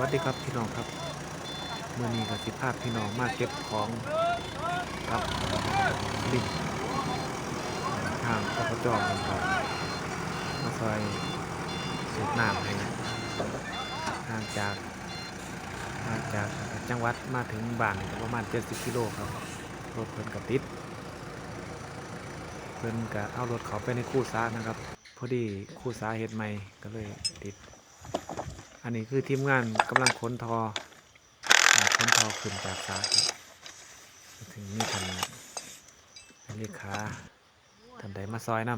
วัสดีครับพี่น้องครับเมื่อนี้ก็สิภาพพี่น้องมาเก็บของครับลิงทางอบจนะครับมาซอยสูบน้ำให้ห่างจากห่างจากจังหวัดมาถึงบ้านก็ประมาณ 70กิโลครับรถเพิ่นกับติดเพิ่นก็เอารถเขาไปในคู่ซ้านะครับ พอดีคู่ซ้าเฮ็ดใหม่ก็เลยติด อันนี้คือทีมงานกำลังค้นทออ่าค้นทอขึ้นจากซ้าครับถึงนี่ทันเลขาทันใดมาซอยน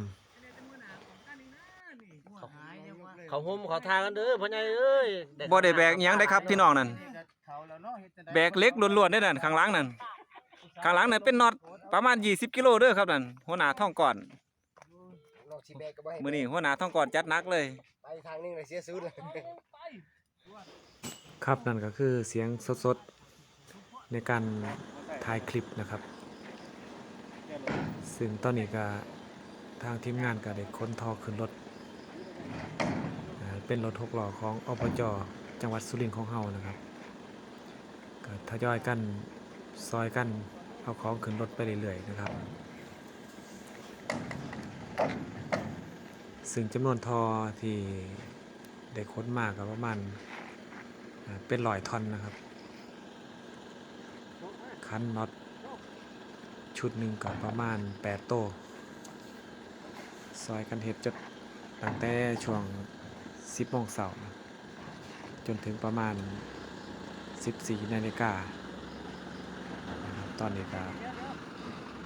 เขาห่มเขาทางกันเด้อพ่อใหญ่เอ้ยบ่ได้แบกอิหยังได้ครับพี่น้องนั่นแบกเหล็กล้วนๆได้นั่นข้างหลังนั่นข้างหลังนั่นเป็นน็อตประมาณ 20 กิโลเด้อครับนั่นหัวหน้าท้องก่อน นอกสิแบกก็บ่ให้มื้อนี้หัวหน้าท้องก่อนจัดหนักเลย ไปทางนึงเลยเสียสูดเลยำครับนั่นก็คือเสียงสดๆในการถ่ายคลิปนะครับ ซึ่งตอนนี้ก็ทางทีมงานก็ได้ค้นทอขึ้นรถอ่าเป็นรถหกล้อของอบจจังหวัดสุรินทร์ของเฮานะครับก็ทยอยกันซอยกันเอาของขึ้นรถไปเรื่อยๆนะครับ ซึ่งจำนวนทอที่ได้ค้นมาก็ประมาณเป็นร้อยทอนนะครับ คันน็อตชุดหนึ่งก็ประมาณ 8 โต้ซอยกันเห็ดจดตั้งแต่ช่วง 10โมงเสาร์จนถึงประมาณ 14นาฬิกาตอนนี้ก็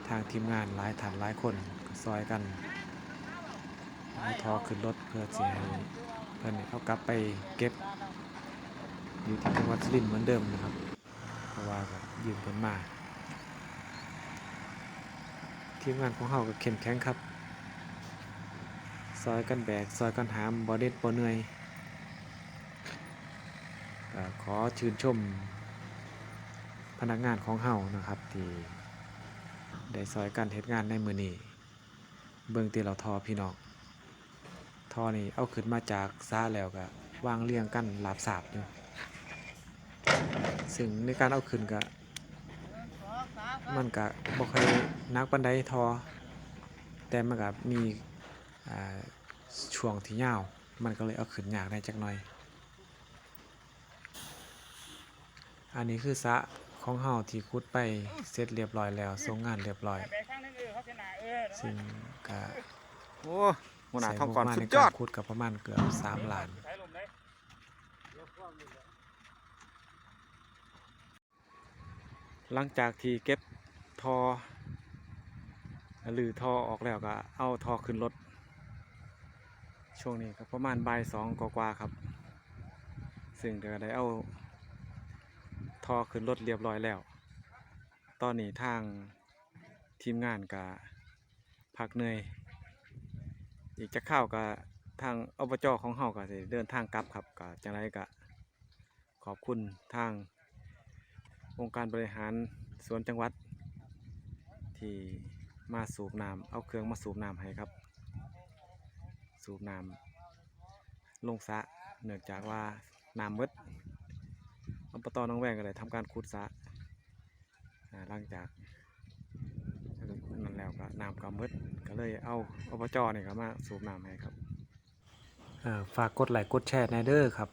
ทางทีมงานหลายท่านหลายคนก็ซอยกัน เอขึ้นรถเพื่อเสิให้เพื่อนเนี่ยเอากลับไปเก็บ อยู่ที่จังหวัดสุรินทร์เหมือนเดิมนะครับ เพราะว่าก็ยืมเพิ่นมาทีมงานของเฮาก็เข้มแข็งครับ ซอยกันแบก ซอยกันหามบ่เด็ดบ่เหนื่อยขอชื่นชม พนักงานของเฮานะครับ ที่ได้ซอยกันเฮ็ดงานในมือนี้ เบิ่งที่เราทอพี่น้อง ท่อนี่เอาขึ้นมาจากซ่าแล้วก็วางเรียงกันหลาบสาบอยู่ซึ่งในการเอาขึ้นก็มันก็บ่ค่อยนักปานใดทอ แต่มันก็มีช่วงที่ยาว มันก็เลยเอาขึ้นยากได้จักหน่อย อันนี้คือสะของเฮาที่ขุดไปเสร็จเรียบร้อยแล้วส่งงานเรียบร้อย ซึ่งก็โอ้ หัวหน้าท้องก่อนใช้สุงบดประมาณในยอการดขุดกับประมาณเกือบสามล้าน หลังจากที่เก็บทอหรือทอออกแล้วก็เอาทอขึ้นรถ ช่วงนี้ก็ประมาณบ่ายสองกว่าๆครับ ซึ่งเดี๋ยวได้เอาทอขึ้นรถเรียบร้อยแล้ว ตอนนี้ทางทีมงานก็พักเหนื่อย อีกจะเข้าวก็ทางอบจของเฮาก็สิเดินทางกลับครับก็จังไรก็ขอบคุณทางองค์การบริหารส่วนจังหวัด ที่มาสูบน้ำเอาเครื่องมาสูบน้ำให้ครับ สูบน้ำลงสะเนื่องจากว่าน้ำมืดอบตน้องแวงก็เลยทำการขุดสะหลังจาก นั่นแล้วก็น้ำก็มืดก็เลยเอาอบจเนี่ยครับมาสูบน้ำให้ครับฝากกดไลค์กดแชร์ในเด้อครับ